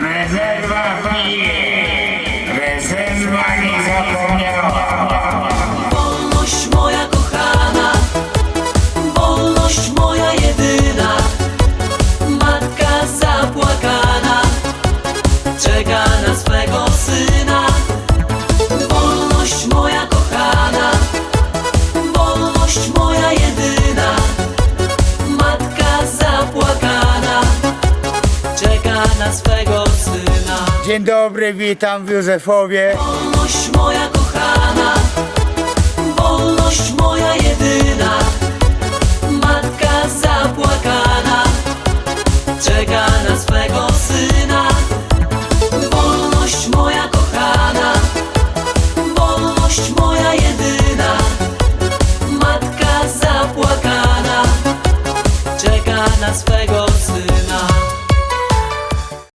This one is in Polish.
Rezerwa pije, rezerwa nie zapomniała. Wolność moja kochana, wolność moja jedyna, matka zapłakana, czeka na swego syna. Wolność moja kochana, wolność moja jedyna, matka zapłakana, czeka na swego. Dzień dobry, witam w Józefowie. Wolność moja kochana, wolność moja jedyna, matka zapłakana, czeka na swego syna. Wolność moja kochana, wolność moja jedyna, matka zapłakana, czeka na swego syna.